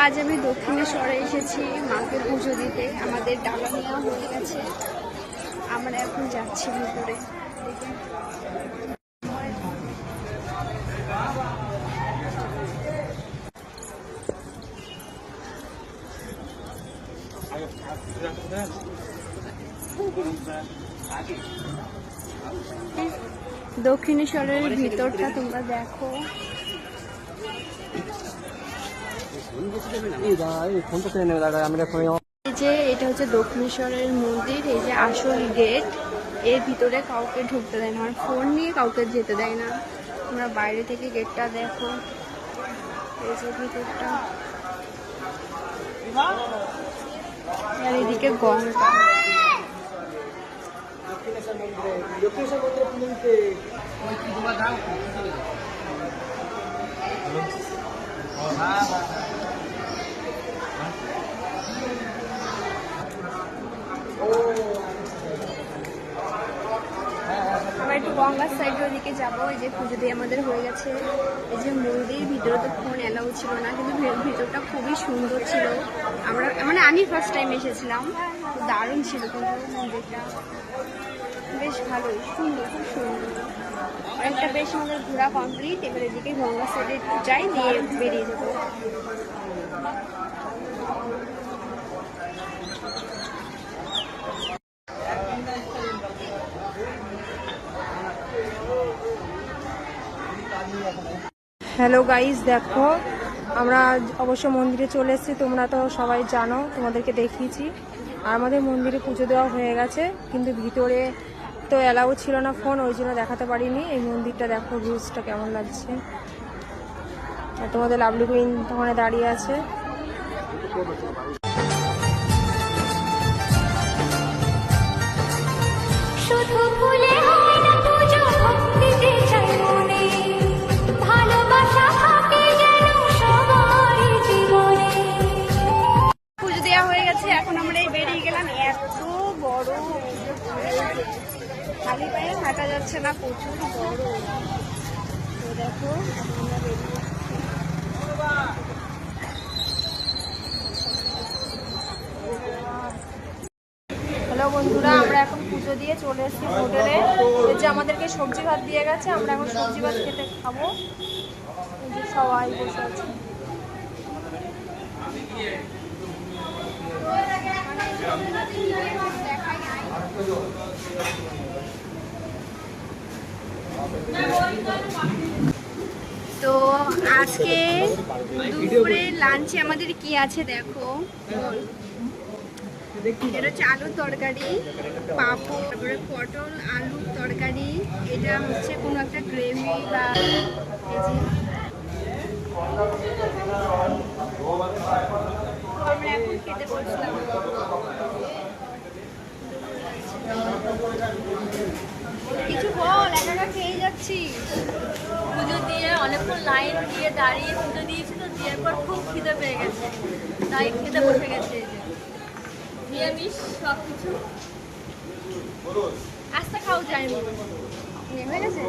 আজ আমি দক্ষিণেশ্বরে এসেছি, মাকে পুজো দিতে। আমাদের ডালা নেওয়া হয়ে গেছে। আমরা এখন যাচ্ছি ভিতরে। দক্ষিণেশ্বরের ভিতরটা তোমরা দেখো। যে এটা হচ্ছে দক্ষিণেশ্বরের মন্দির এই যে আসল গেট। এর ভিতরে কাউকে ঢুকতে দেয় না আর ফোন নিয়ে কাউকে যেতে দেয় না। তোমরা বাইরে থেকে গেটটা দেখো। এই যে ভিতরটা। আর এদিকে গঙ্গা। আমরা একটু গঙ্গার সাইডের ওদিকে যাব, এই যে পুজো দিয়ে আমাদের হয়ে গেছে। এই যে মন্দির ভিতরে তো ফোন এলাও ছিল না, কিন্তু ভিতরটা খুবই সুন্দর ছিল। আমরা মানে আমি ফার্স্ট টাইম এসেছিলাম, দারুণ ছিল কিন্তু মন্দিরটা। বেশ ভালোই, সুন্দর, খুব সুন্দর। অনেকটা বেশ আমাদের ঘোরা কমপ্লিট এবার এদিকে গঙ্গার সাইডে যাই দিয়ে বেরিয়ে যাব। হ্যালো গাইস, দেখো, আমরা অবশ্য মন্দিরে চলে এসেছি, তোমরা তো সবাই জানো, তোমাদেরকে দেখিয়েছি। আর আমাদের মন্দিরে পুজো দেওয়া হয়ে গেছে, কিন্তু ভিতরে তো অ্যালাউ ছিল না ফোন, ওই জন্য দেখাতে পারিনি। এই মন্দিরটা দেখো ভিউজটা কেমন লাগছে। আর তোমাদের লাভলি কুইন ওখানে দাঁড়িয়ে আছে। শুধু খালি পায়ে হাঁটা যাচ্ছে না, প্রচুর বড় তো দেখো হ্যালো বন্ধুরা, আমরা এখন পুজো দিয়ে চলে এসেছি হোটেলে। যে আমাদেরকে সবজি ভাত দিয়ে গেছে, আমরা এখন সবজি ভাত খেতে খাব। সবাই বসে আছে। তো আজকে দুপুরে লাঞ্চে আমাদের কি আছে দেখো। এটা হচ্ছে আলুর তরকারি, পাঁপড়, তারপরে পটল, আলুর তরকারি। এটা হচ্ছে কোনো একটা গ্রেভি বা আমরা এখন খেতে বসলাম। কিছু বল একা খেয়ে যাচ্ছি পুজো দিয়ে অনেকক্ষণ লাইন দিয়ে দাঁড়িয়ে পুজো দিয়েছি তো দেওয়ার পর খুব খিদে পেয়ে গেছে। তাই খেতে বসে গেছে এই যে। নিরামিষ সব কিছু আস্তে খাও যায় হয়ে গেছে?